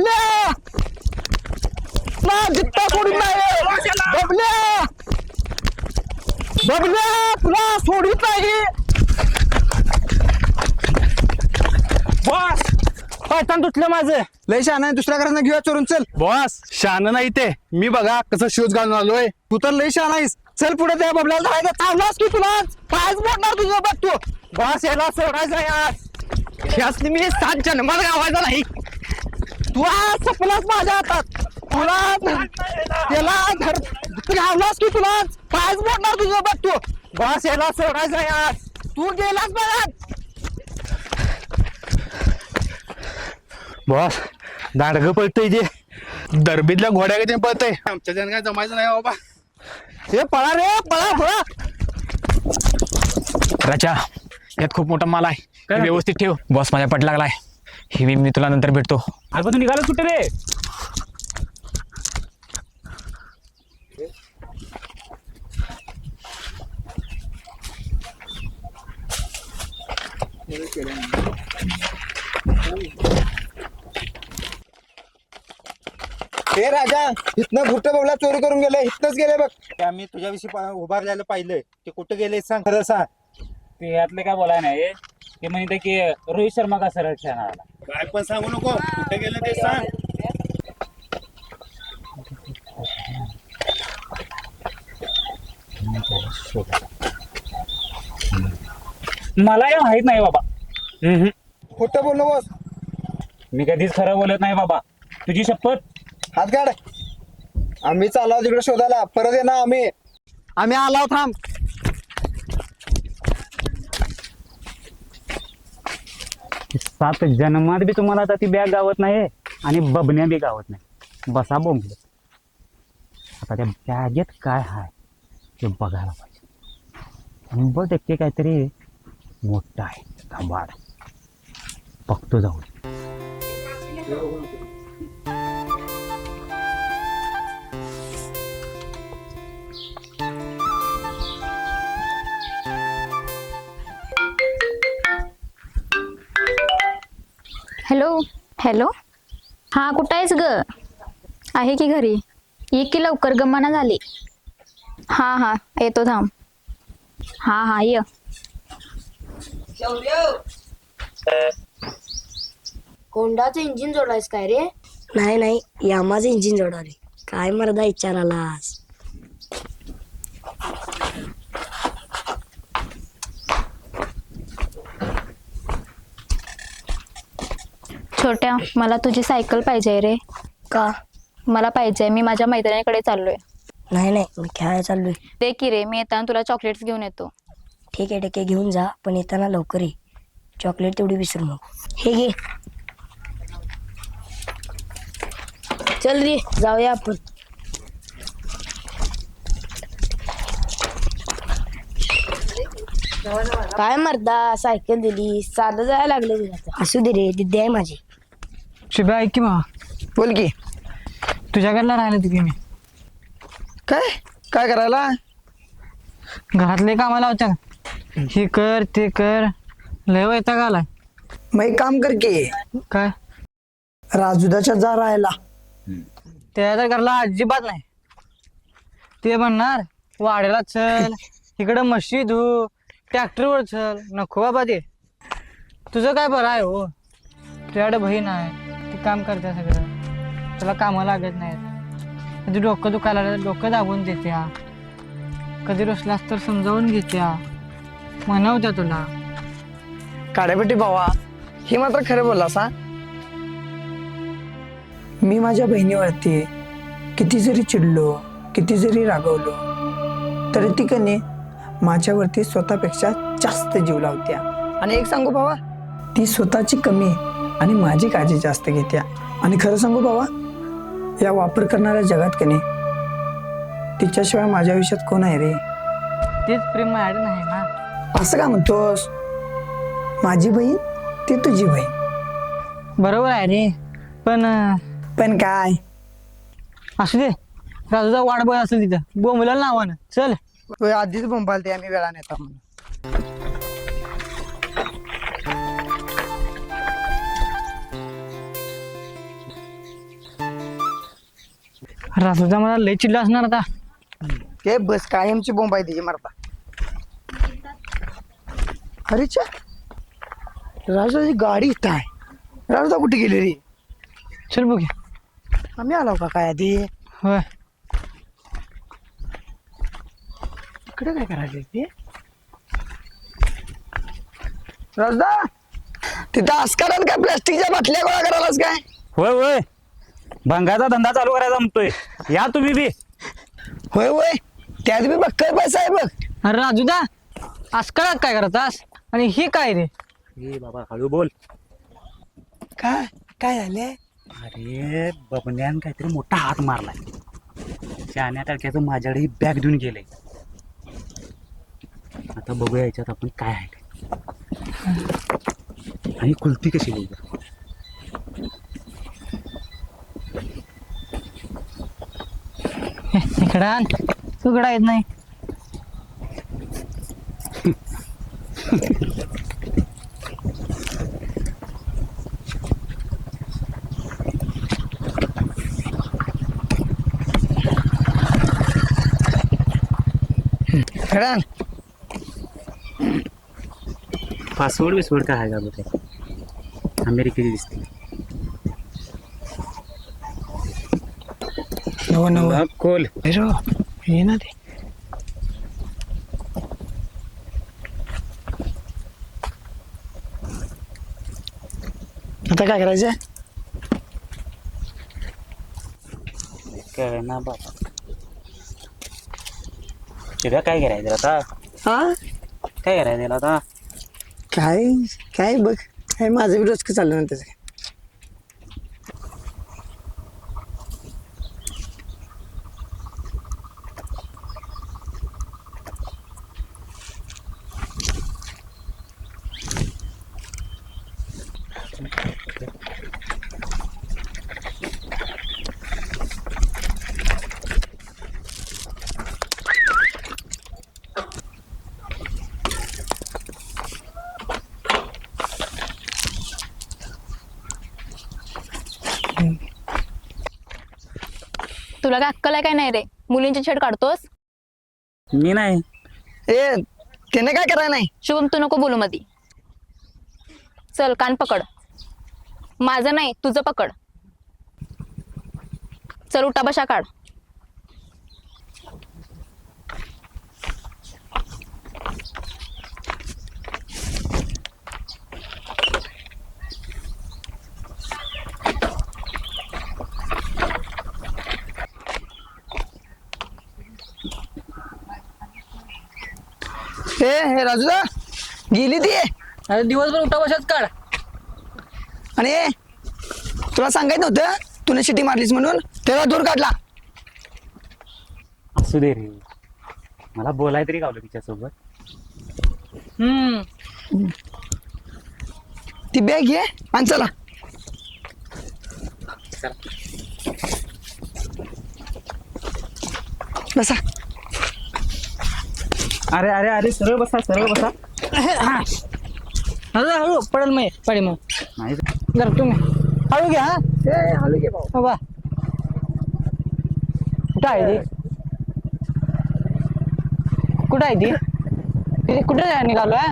बबल्या! ना जित्ता सोडून नाही. बबल्या! बबल्या तुला सोडित नाही. बॉस! पैतान तुटलं माझं. लय शान आहे दुसऱ्या घरांना घेऊया चोरून चल. बॉस शान नाही ते. मी बघा कसं शूज घालून आलोय. तू तर लय शान आहेस. चल पुढे त्या बबल्याला धरायचं थांबलास की तुला कायच मोडणार तुझं बघ तू. बॉस याला सोडायचं यार यासनी मी सात जन्मात गावायचा नाही. तू आज सपलास माझ्या हातात. तुला त्याला धर तू घावलास की तुला कायच मोडणार तुझं बघ तू. बॉस याला सोडायचं यार तू गेलास बघा बॉस दाडग पळतय जे. दरबीतल्या घोड्या कधी पळतय आमच्या जण काय जमायचं नाही बाबा. हे पळा रे पळा पळा. राजा यात खूप मोठा माल आहे. हे व्यवस्थित ठेव. बॉस माझ्या पट लागलाय. हे मी मी तुला नंतर भेटतो. अगं तू निघाला कुठे रे? हे राजा इथनं भुट्ट बबला चोरी करून गेले इथनच गेले बघ. ते आम्ही तुझ्याविषयी पा- उभारलेलं पाहिलंय. ते कुठं गेले सांग खरं सांग. ते यातले काय बोलाय नाही. ते म्हणते की रोहित शर्मा का सरळ खेळणार? काय पण सांगू नको. कुठे गेले ते सांग. मला हे माहीत नाही बाबा. खोटं बोल नकोस मी कधीच खरं बोलत नाही बाबा. तुझी शपथ? हात काढ आम्ही चाललो तिकडे शोधायला. परत येणार आम्ही. आम्ही आलो थांब. सात जन्मात बी तुम्हाला आता ती बॅग गावत नाही आणि बबण्या बी गावत नाही. बसा बोंबले आता त्या बॅगेत काय आहे ते बघायला पाहिजे. शंभर टक्के काहीतरी मोठं आहे. थांबाड बघतो जाऊन. हॅलो. हॅलो. हां कुठं आहेस ग? आहे की घरी. ये की लवकर गमाना झाली. हां हां येतो थांब. हां हां ये. होंडाचं इंजिन जोडायस काय रे? नाही नाही यामाचं इंजिन जोडवले काय मर्दा विचारालास? छोट्या मला तुझी सायकल पाहिजे रे. का? मला पाहिजे मी माझ्या मैत्रिणीकडे चाललोय. नाही नाही मी खेळायला चाललोय. दे की रे मी येताना तुला चॉकलेट्स घेऊन येतो. ठीक आहे ठीक आहे घेऊन जा पण येताना लवकर ये. चॉकलेट तेवढी विसरू नको. हे घे. चल रे जाऊया आपण. काय मर्दा सायकल दिली साधं जायला लागले असू दे रे दिदी आहे माझी. शिबा ऐक की मा बोल की. तुझ्याकडला राहिले तुझी मी. काय? काय करायला? घरातले कामाला होत्या. हे कर ते कर. लय वैताग आलाय. मग एक काम कर की. काय? राजुदाच्या जा राहायला. त्या तर घरला अजिबात नाही. ते म्हणणार वाड्याला चल इकडं म्हशी धू ट्रॅक्टरवर चल. नको बाबा ते. तुझं काय बरं आहे हो? तुझ्याकडे बहीण आहे. काम करते सगळं. तुला कामं लागत नाहीत. कधी डोकं दुखायला लागलं डोकं दाबून देत्या. कधी रुसलास तर समजावून घेत्या. म्हणवत्या तुला. काड्यापेटी भावा हे मात्र खरं बोललास हा? मी माझ्या बहिणीवरती किती जरी चिडलो किती जरी रागवलो तरी ती कने माझ्यावरती स्वतःपेक्षा जास्त जीव लावत्या. आणि एक सांगू भावा? ती स्वतःची कमी आणि माझी काळजी जास्त घेत्या आणि खरं सांगू भावा या वापर करणाऱ्या जगात कने तिच्याशिवाय माझ्या आयुष्यात कोण आहे रे? तेच प्रेम माझ्याकडे नाही ना. असं का म्हणतोस? माझी बहीण ती तुझी बहीण. बरोबर आहे रे. पण अं, पण काय? असू दे. राजूचा वाट बघ असेल तिथं. बोंबला नावानं चल. तो आधीच बोंबालते आम्ही वेळा नेता म्हणून. राजूचा मला लय चिडला असणार आता. ते बस कायमची बोंब आहे त्याची मारता. अरे च्या राजाची गाडी इथं आहे. राजा कुठे गेली रे? चल बघूया आम्ही आलो का काय आधी? होय. इकडे काय करायला ते? राजदा तिथं आस्कारात काय प्लास्टिकच्या बाटल्या गोळा करायलास काय? होय होय. भंगाचा धंदा चालू करायचा म्हणतोय. या तुम्ही बी. होय होय. त्यात बी बघ काय पैसा आहे बघ. अरे राजूदा आजकाळात काय करतास? आणि ही काय रे? ए बाबा हळू बोल. काय काय झाले अरे बबन्यान काहीतरी मोठा हात मारलाय. शहाण्या तडक्याचं माझ्याकडे बॅग देऊन गेलंय. आता बघूया याच्यात आपण काय आहे ते. आणि कुलती कशी बघूया इकडं तू इकडं येत नाही. खेळान पासवर्ड बिसवर्ड काय आहे का बघ अमेरिकेची दिसते. नव नव. खोल. हेरो ये ना ते. आता काय करायचं काय ना बाबा तुला काय करायचं आता? हा? काय करायचं आता? काय काय बघ. काय माझं बी रोजक चाललं ना त्याचं तुला काय अक्कल आहे काय नाही रे? मुलींची छेड काढतोस? मी नाही. ए त्याने काय करायला नाही? शुभम तू नको बोलू मधी. चल कान पकड. माझं नाही तुझं पकड. चल उठा बशा काढ. ए हे राजूदा गेली ती. अरे दिवसभर उठा बशात काढ. आणि ए, तुला सांगायचं नव्हतं तुने शिटी मारलीस म्हणून तेव्हा दूर काढला. असू दे रे. मला बोलाय तरी गावलं तिच्यासोबत. हम्म. ती बॅग घे आणि चला. बसा. अरे अरे अरे सरळ बसा सरळ बसा. हळू हळू पडेल मग पाडी मग नाही. जरा तुम्ही. हळू घ्या हा. हलू घे भाऊ. बाबा कुठं आहे ती? कुठं आहे ती? तिथे कुठे जायला निघालोय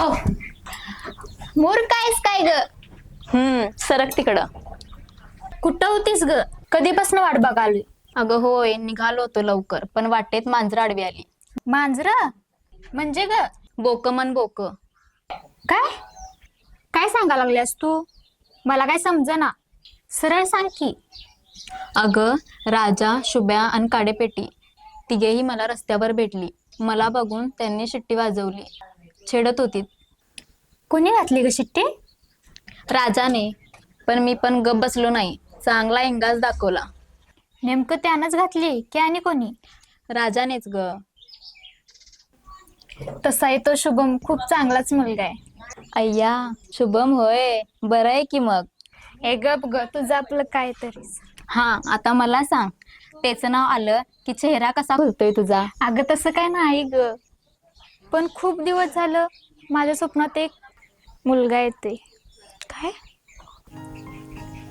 भाऊ. मोर कायस काय ग? हम्म सरक तिकडं. कुठं होतीस ग? कधीपासून वाट बघाली? अगं होय निघालो होतो लवकर पण वाटेत मांजर आडवी आली. मांजर? म्हणजे ग? बोक मन बोक. काय? काय सांगा लागल्यास तू? मला काय समजना? सरळ सांग की. अगं राजा शुभ्या आणि काडेपेटी तिघेही मला रस्त्यावर भेटली. मला बघून त्यांनी शिट्टी वाजवली. छेडत होती. कोणी घातली ग शिट्टी? राजाने पण मी पण गप बसलो नाही. चांगला इंगाज दाखवला. नेमकं त्यानंच घातली की आणि कोणी? राजानेच ग. तसाही तो शुभम खूप चांगलाच मुलगा आहे. अय्या शुभम होय. बरं आहे की मग? ए गप ग तुझं आपलं काय तरीच हा आता मला सांग. त्याचं नाव आलं की चेहरा कसा खुलतोय तुझा? अगं तसं काय नाही ग. पण खूप दिवस झालं माझ्या स्वप्नात एक मुलगा येते काय?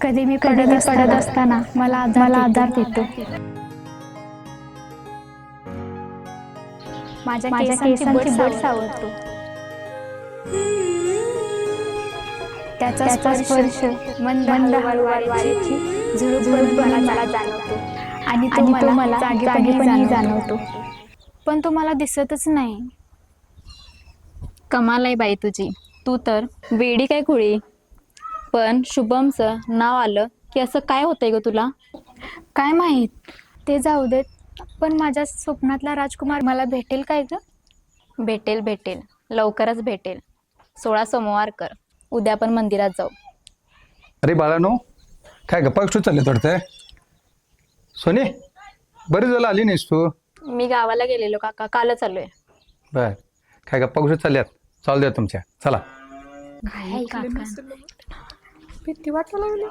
कधी मी पडत पडत असताना मला मला आधार देतो. माझ्या केसांची बट सावरतो. त्याचा स्पर्श मंद मंद हळूवारीची झुळूक मला मला जाणवतो. आणि तो मला मला जागेपणी जाणवतो. पण तो मला दिसतच नाही. कमाल आहे बाई तुझी. तू तर वेडी काय खुळी. पण शुभमचं नाव आलं की असं काय होतंय ग तुला? काय माहीत. ते जाऊ देत. पण माझ्या स्वप्नातला राजकुमार मला भेटेल काय ग? भेटेल भेटेल. लवकरच भेटेल. सोळा सोमवार कर. उद्या पण मंदिरात जाऊ. अरे बाळानो काय गप्पा गोष्टी चालले थोडं सोनी बरी झालं आली नाहीस तू? मी गावाला गेलेलो काका. कालच आलोय. बर. काय गप्पा गोष्टी चालल्यात? चालू द्या तुमच्या. चला. काय काका? भीती वाटायला लागली.